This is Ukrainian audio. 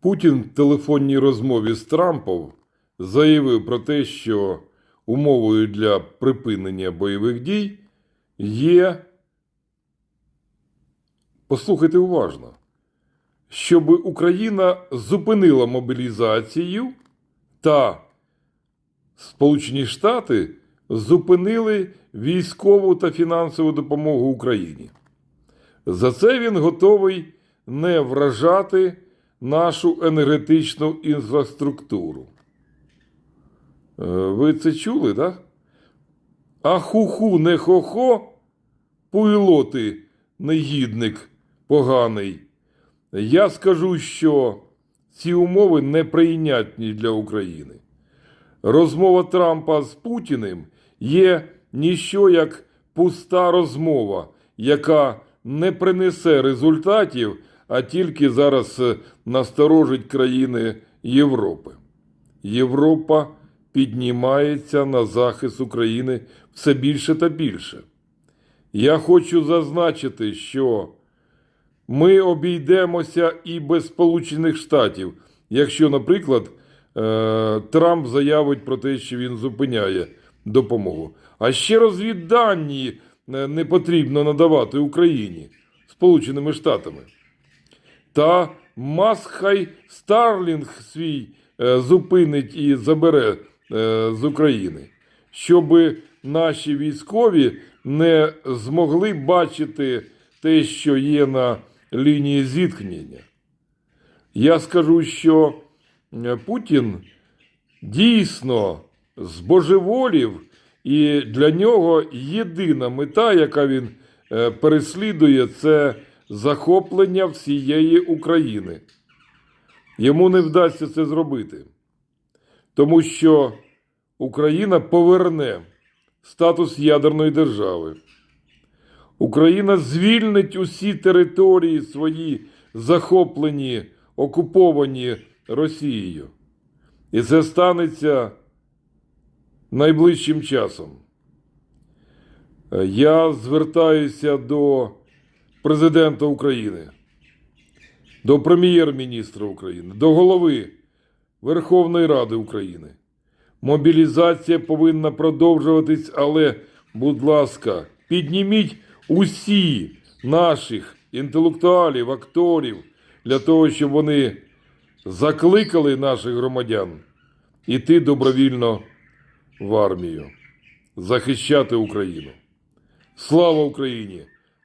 Путін в телефонній розмові з Трампом заявив про те, що умовою для припинення бойових дій є, послухайте уважно, щоб Україна зупинила мобілізацію та Сполучені Штати зупинили військову та фінансову допомогу Україні. За це він готовий не вражати нашу енергетичну інфраструктуру. Е, Ви це чули, так? А ху-ху, не хо-хо, пуйло ти, негідник поганий. Я скажу, що ці умови неприйнятні для України. Розмова Трампа з Путіним є ніщо як пуста розмова, яка не принесе результатів, а тільки зараз е, насторожить країни Європи. Європа піднімається на захист України все більше та більше. Я хочу зазначити, що ми обійдемося і без Сполучених Штатів, якщо, наприклад, е, Трамп заявить про те, що він зупиняє допомогу. А ще розвіддані е, не потрібно надавати Україні Сполученими Штатами. Та Масхай Старлінг свій е, зупинить і забере е, з України, щоб наші військові не змогли бачити те, що є на лінії зіткнення. Я скажу, що е, Путін дійсно збожеволів, і для нього єдина мета, яка він переслідує, це захоплення всієї України. Йому не вдасться це зробити, тому що Україна поверне статус ядерної держави. Україна звільнить усі території свої захоплені, окуповані Росією. І це станеться найближчим часом. Я звертаюся до президента України, до прем'єр-міністра України, до голови Верховної Ради України. Мобілізація повинна продовжуватись, але, будь ласка, підніміть усі наших інтелектуалів, акторів для того, щоб вони закликали наших громадян іти добровільно в армію, захищати Україну. Слава Україні!